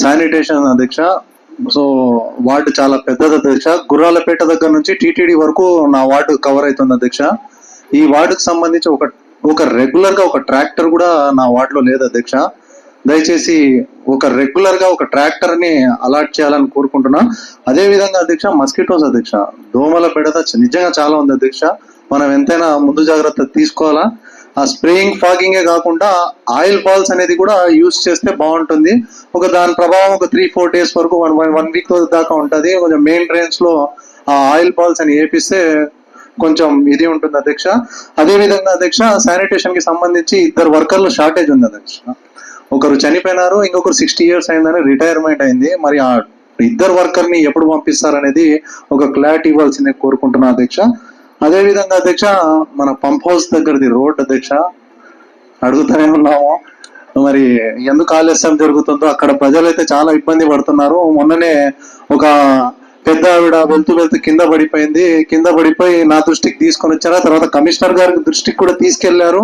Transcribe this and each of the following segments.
Sanitation అధ్యక్ష. So ward చాలా పెద్దది అధ్యక్ష. గుర్రాలపేట దగ్గర నుంచి టీటీడీ వరకు నా వార్డు కవర్ అవుతుంది అధ్యక్ష. ఈ వార్డుకు సంబంధించి ఒక ఒక రెగ్యులర్గా ఒక ట్రాక్టర్ కూడా నా వార్డులో లేదు అధ్యక్ష. దయచేసి ఒక రెగ్యులర్గా ఒక ట్రాక్టర్ని అలాట్ చేయాలని కోరుకుంటున్నా. అదే విధంగా అధ్యక్ష మస్కిటోస్ అధ్యక్ష. దోమల పెడత నిజంగా చాలా ఉంది అధ్యక్ష. మనం ఎంతైనా ముందు జాగ్రత్త తీసుకోవాలా? ఆ స్ప్రేయింగ్ ఫాగింగే కాకుండా ఆయిల్ బాల్స్ అనేది కూడా యూస్ చేస్తే బాగుంటుంది. ఒక దాని ప్రభావం ఒక త్రీ ఫోర్ డేస్ వరకు వన్ వన్ వీక్ దాకా ఉంటుంది. కొంచెం మెయిన్ డ్రైన్స్లో ఆ ఆయిల్ బాల్స్ అని వేపిస్తే కొంచెం ఇది ఉంటుంది అధ్యక్ష. అదేవిధంగా అధ్యక్ష శానిటేషన్కి సంబంధించి ఇద్దరు వర్కర్లు షార్టేజ్ ఉంది అధ్యక్ష. ఒకరు చనిపోయినారు ఇంకొకరు సిక్స్టీ ఇయర్స్ అయిందని రిటైర్మెంట్ అయింది. మరి ఆ ఇద్దరు వర్కర్ని ఎప్పుడు ఎప్పుడు పంపిస్తారనేది ఒక క్లారిటీ ఇవ్వాల్సిందే కోరుకుంటున్నా అధ్యక్ష. అదేవిధంగా అధ్యక్ష మన పంప్ హౌస్ దగ్గరది రోడ్ అధ్యక్ష అడుగుతూనే ఉన్నాము. మరి ఎందుకు ఆలస్యం జరుగుతుందో అక్కడ ప్రజలైతే చాలా ఇబ్బంది పడుతున్నారు. మొన్ననే ఒక పెద్ద ఆవిడ వెళ్తూ వెళ్తూ కింద పడిపోయింది. కింద పడిపోయి నా దృష్టికి తీసుకొని వచ్చారు. తర్వాత కమిషనర్ గారి దృష్టికి కూడా తీసుకెళ్ళారు.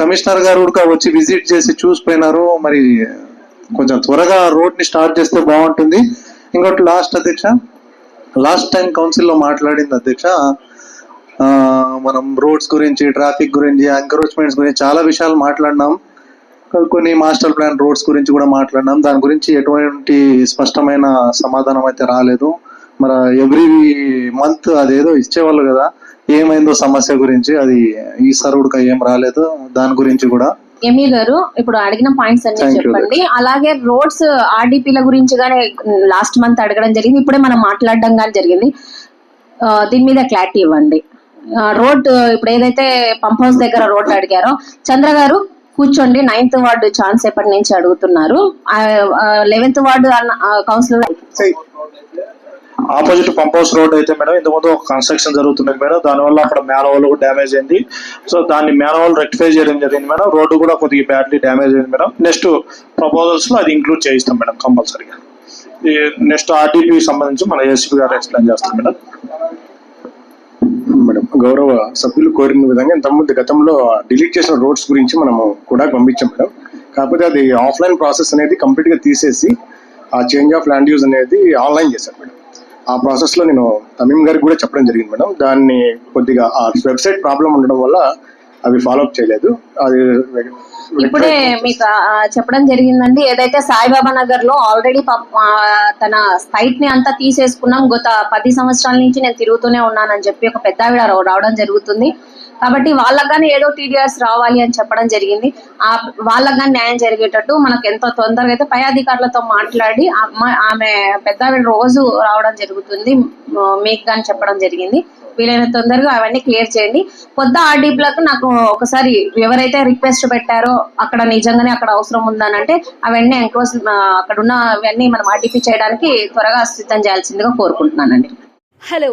కమిషనర్ గారు కూడా వచ్చి విజిట్ చేసి చూసిపోయినారు. మరి కొంచెం త్వరగా రోడ్ని స్టార్ట్ చేస్తే బాగుంటుంది. ఇంకోటి లాస్ట్ అధ్యక్ష లాస్ట్ టైం కౌన్సిల్లో మాట్లాడింది అధ్యక్ష మనం రోడ్స్ గురించి ట్రాఫిక్ గురించి ఎంకరేజ్మెంట్స్ గురించి చాలా విషయాలు మాట్లాడినాం. కొన్ని మాస్టర్ ప్లాన్ రోడ్స్ గురించి కూడా మాట్లాడినాం. దాని గురించి ఎటువంటి స్పష్టమైన సమాధానం అయితే రాలేదు. మరి ఎవ్రీ మంత్ అదేదో ఇచ్చేవాళ్ళు కదా. ఏమైందో సమస్య గురించి అది ఈ సరువుడుగా ఏం రాలేదు. దాని గురించి కూడా. ఎమి గారు ఇప్పుడు అడిగిన పాయింట్స్ అన్ని చెప్పండి. అలాగే రోడ్స్ ఆర్డీపీల గురించి గానే లాస్ట్ మంత్ అడగడం జరిగింది. ఇప్పుడే మనం మాట్లాడడం కానీ జరిగింది. దీని మీద క్లారిటీ ఇవ్వండి. రోడ్ ఇప్పుడు ఏదైతే పంప్ హౌస్ దగ్గర రోడ్ అడిగారో చంద్ర గారు కూర్చోండి నైన్త్ వార్డు ఛాన్స్ ఎప్పటి నుంచి అడుగుతున్నారు? లెవెన్త్ వార్డు అన్న councillor opposite pump house road అయితే మేడం ఇంతకుముందు ఒక కన్స్ట్రక్షన్ జరుగుతున్నది మేడం దానివల్ల అక్కడ మేనవాల్ కూడా డ్యామేజ్ అయింది. సో దాన్ని మేనవాల్ రెక్టిఫై చేయడం జరిగింది మేడం రోడ్డు కూడా కొద్దిగా బ్యాడ్లీ డ్యామేజ్ అయింది మేడం. నెక్స్ట్ ప్రపోజల్స్లో అది ఇంక్లూడ్ చేయిస్తాం మేడం కంపల్సరీగా. నెక్స్ట్ ఆర్టీపీ సంబంధించి మన ఏసీపీ గారు ఎక్స్ప్లెయిన్ చేస్తాం మేడం. గౌరవ సభ్యులు కోరిన విధంగా ఇంతకుముందు గతంలో డిలీట్ చేసిన రోడ్స్ గురించి మనము కూడా పంపించాం మేడం. కాకపోతే అది ఆఫ్లైన్ ప్రాసెస్ అనేది కంప్లీట్గా తీసేసి ఆ చేంజ్ ఆఫ్ ల్యాండ్ యూజ్ అనేది ఆన్లైన్ చేశారు మేడం. ఆ ప్రాసెస్లో నేను తమీం గారికి కూడా చెప్పడం జరిగింది మేడం. దాన్ని కొద్దిగా ఆ వెబ్సైట్ ప్రాబ్లం ఉండడం వల్ల అవి ఫాలోఅప్ చేయలేదు. అది ఇప్పుడే మీకు చెప్పడం జరిగిందండి. ఏదైతే సాయిబాబా నగర్లో ఆల్రెడీ తన సైట్ని అంతా తీసేసుకున్నాం గత పది సంవత్సరాల నుంచి నేను తిరుగుతూనే ఉన్నానని చెప్పి ఒక పెద్ద ఆవిడ రావడం జరుగుతుంది. కాబట్టి వాళ్ళకు కానీ ఏదో టీడీఆర్స్ రావాలి అని చెప్పడం జరిగింది. ఆ వాళ్ళకు కానీ న్యాయం జరిగేటట్టు మనకు ఎంతో తొందరగా అయితే పై అధికారులతో మాట్లాడి ఆమె పెద్ద రోజు రావడం జరుగుతుంది. మీకు కానీ చెప్పడం జరిగింది. వీలైన తొందరగా అవన్నీ క్లియర్ చేయండి. కొత్త ఆర్డీపీలకు నాకు ఒకసారి ఎవరైతే రిక్వెస్ట్ పెట్టారో అక్కడ నిజంగానే అక్కడ అవసరం ఉందనంటే అవన్నీ ఎంక్రోజ్ అక్కడ ఉన్న అవన్నీ మనం ఆర్డీపీ చేయడానికి త్వరగా సిద్ధం చేయాల్సిందిగా కోరుకుంటున్నానండి. హలో.